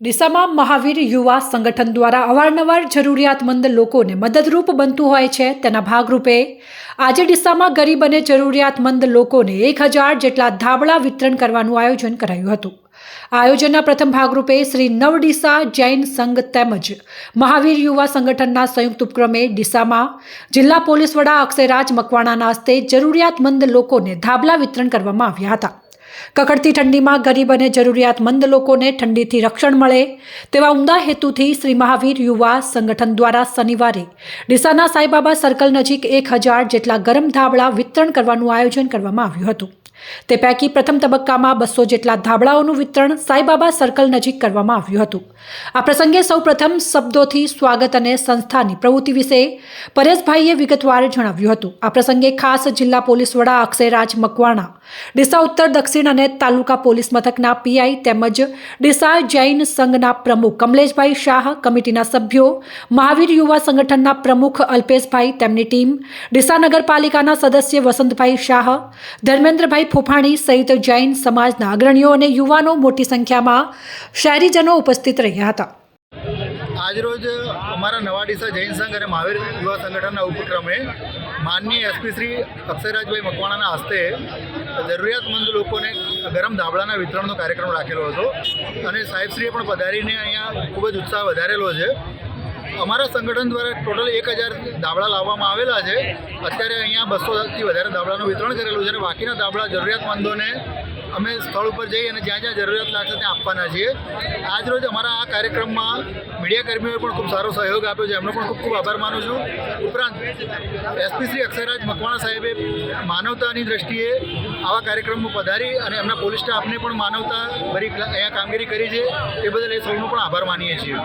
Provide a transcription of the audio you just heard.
ડીસામાં મહાવીર યુવા સંગઠન દ્વારા અવારનવાર જરૂરિયાતમંદ લોકોને મદદરૂપ બનતું હોય છે તેના ભાગરૂપે આજે ડીસામાં ગરીબ અને જરૂરિયાતમંદ લોકોને એક હજાર જેટલા ધાબળા વિતરણ કરવાનું આયોજન કરાયું હતું. આયોજનના પ્રથમ ભાગરૂપે શ્રી નવડીસા જૈન સંઘ તેમજ મહાવીર યુવા સંગઠનના સંયુક્ત ઉપક્રમે ડીસામાં જિલ્લા પોલીસ વડા અક્ષયરાજ મકવાણાના હસ્તે જરૂરિયાતમંદ લોકોને ધાબલા વિતરણ કરવામાં આવ્યા હતા. કકડતી ઠંડીમાં ગરીબ અને જરૂરિયાતમંદ લોકોને ઠંડીથી રક્ષણ મળે તેવા ઉમદા હેતુથી શ્રી મહાવીર યુવા સંગઠન દ્વારા શનિવારે ડીસાના સાંઈબાબા સર્કલ નજીક એક હજાર જેટલા ગરમ ધાબળા વિતરણ કરવાનું આયોજન કરવામાં આવ્યું હતું. તે પૈકી પ્રથમ તબક્કામાં બસો જેટલા ધાબળાઓનું વિતરણ સાંઈબાબા સર્કલ નજીક કરવામાં આવ્યું હતું. આ પ્રસંગે સૌપ્રથમ શબ્દોથી સ્વાગત અને સંસ્થાની પ્રવૃત્તિ વિશે પરેશભાઈએ વિગતવાર જણાવ્યું હતું. આ પ્રસંગે ખાસ જિલ્લા પોલીસ વડા અક્ષયરાજ મકવાણા, ડીસા ઉત્તર, દક્ષિણ અને તાલુકા પોલીસ મથકના પીઆઈ તેમજ ડીસા જૈન સંઘના પ્રમુખ કમલેશભાઈ શાહ, કમિટીના સભ્યો, મહાવીર યુવા સંગઠનના પ્રમુખ અલ્પેશભાઈ, તેમની ટીમ, ડીસા નગરપાલિકાના સદસ્ય વસંતભાઈ શાહ, ધર્મેન્દ્રભાઈ ફોફાણી સહિત જૈન સમાજના અગ્રણીઓ અને યુવાનો મોટી સંખ્યામાં શહેરીજનો ઉપસ્થિત રહ્યા હતા. આજરોજ અમારા નવાડીસા જૈન સંઘ અને મહાવીર યુવા સંગઠનના ઉપક્રમે માનનીય એસપી શ્રી અક્ષયરાજભાઈ મકવાણાના હસ્તે જરૂરિયાતમંદ લોકોને ગરમ ધાબળાના વિતરણનો કાર્યક્રમ રાખેલો હતો. અને સાહેબશ્રીએ પણ પધારીને અહીંયા ખૂબ જ ઉત્સાહ વધારેલો છે. અમારા સંગઠન દ્વારા ટોટલ એક હજાર દાબળા લાવવામાં આવેલા છે. અત્યારે અહીંયા બસોથી વધારે દાબળાનું વિતરણ કરેલું છે અને બાકીના દાબળા જરૂરિયાતમંદોને અમે સ્થળ ઉપર જઈ અને જ્યાં જ્યાં જરૂરિયાત લાગશે ત્યાં આપવાના છીએ. આજરોજ અમારા આ કાર્યક્રમમાં મીડિયાકર્મીઓએ પણ ખૂબ સારો સહયોગ આપ્યો છે. એમનો પણ ખૂબ ખૂબ આભાર માનું છું. ઉપરાંત એસપી શ્રી અક્ષયરાજ મકવાણા સાહેબે માનવતાની દ્રષ્ટિએ આવા કાર્યક્રમમાં પધારી અને એમના પોલીસ સ્ટાફને પણ માનવતા ભરી અહીંયા કામગીરી કરી છે. એ બદલ એ સૌનો પણ આભાર માનીએ છીએ.